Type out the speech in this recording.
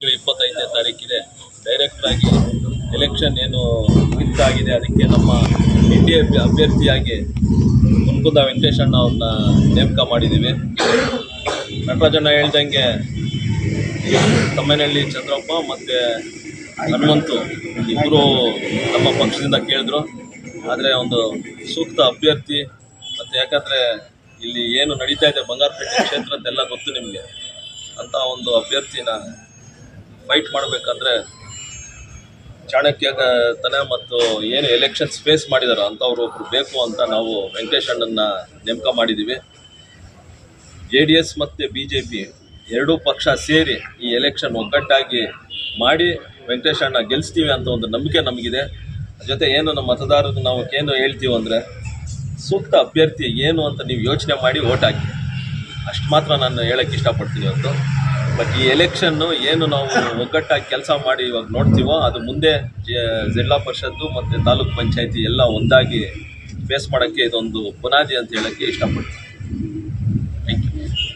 ಇಪ್ಪತ್ತೈದನೇ ತಾರೀಕಿದೆ ಡೈರೆಕ್ಟ್ ಆಗಿ ಎಲೆಕ್ಷನ್ ಏನು ಆಗಿದೆ ಅದಕ್ಕೆ ನಮ್ಮ ಎನ್ ಡಿ ಎ ಅಭ್ಯರ್ಥಿಯಾಗಿ ಮುನ್ಕುಂದ ವೆಂಕಟೇಶಣ್ಣ ಅವ್ರನ್ನ ನೇಮಕ ಮಾಡಿದ್ದೀವಿ. ನಟರಾಜಣ್ಣ ಹೇಳ್ದಂಗೆ ತಮ್ಮನಹಳ್ಳಿ ಚಂದ್ರಪ್ಪ ಮತ್ತು ಹನುಮಂತು ಇಬ್ಬರು ನಮ್ಮ ಪಕ್ಷದಿಂದ ಕೇಳಿದ್ರು. ಆದರೆ ಒಂದು ಸೂಕ್ತ ಅಭ್ಯರ್ಥಿ ಮತ್ತು ಯಾಕಂದರೆ ಇಲ್ಲಿ ಏನು ನಡೀತಾ ಇದೆ ಬಂಗಾರಪೇಟೆ ಕ್ಷೇತ್ರದ್ದೆಲ್ಲ ಗೊತ್ತು ನಿಮಗೆ. ಅಂತ ಒಂದು ಅಭ್ಯರ್ಥಿನ ಫೈಟ್ ಮಾಡಬೇಕಂದ್ರೆ ಚಾಣಕ್ಯತನ ಮತ್ತು ಏನು ಎಲೆಕ್ಷನ್ಸ್ ಫೇಸ್ ಮಾಡಿದಾರೋ ಅಂಥವ್ರು ಒಬ್ರು ಬೇಕು ಅಂತ ನಾವು ವೆಂಕಟೇಶ್ ಅಣ್ಣನ್ನ ನೇಮಕ ಮಾಡಿದ್ದೀವಿ ಜೆ ಡಿ ಎಸ್ ಮತ್ತು ಬಿ ಜೆ ಪಿ ಎರಡೂ ಪಕ್ಷ ಸೇರಿ ಈ ಎಲೆಕ್ಷನ್ ಒಗ್ಗಟ್ಟಾಗಿ ಮಾಡಿ ವೆಂಕಟೇಶ್ ಅಣ್ಣ ಗೆಲ್ಲಿಸ್ತೀವಿ ಅಂತ ಒಂದು ನಂಬಿಕೆ ನಮಗಿದೆ. ಜೊತೆ ಏನು ನಮ್ಮ ಮತದಾರರಿಗೆ ನಾವು ಏನು ಹೇಳ್ತೀವಿ ಅಂದರೆ ಸೂಕ್ತ ಅಭ್ಯರ್ಥಿ ಏನು ಅಂತ ನೀವು ಯೋಚನೆ ಮಾಡಿ ಓಟ್ ಹಾಕಿ. ಅಷ್ಟು ಮಾತ್ರ ನಾನು ಹೇಳೋಕ್ಕೆ ಇಷ್ಟಪಡ್ತೀನಿ ಇವತ್ತು ಬಟ್ ಈ ಎಲೆಕ್ಷನ್ನು ಏನು ನಾವು ಒಗ್ಗಟ್ಟಾಗಿ ಕೆಲಸ ಮಾಡಿ ಇವಾಗ ನೋಡ್ತೀವೋ, ಅದು ಮುಂದೆ ಜಿಲ್ಲಾ ಪರಿಷತ್ತು ಮತ್ತು ತಾಲೂಕ್ ಪಂಚಾಯತಿ ಎಲ್ಲ ಒಂದಾಗಿ ಫೇಸ್ ಮಾಡೋಕ್ಕೆ ಇದೊಂದು ಬುನಾದಿ ಅಂತ ಹೇಳೋಕ್ಕೆ ಇಷ್ಟಪಡ್ತೀನಿ.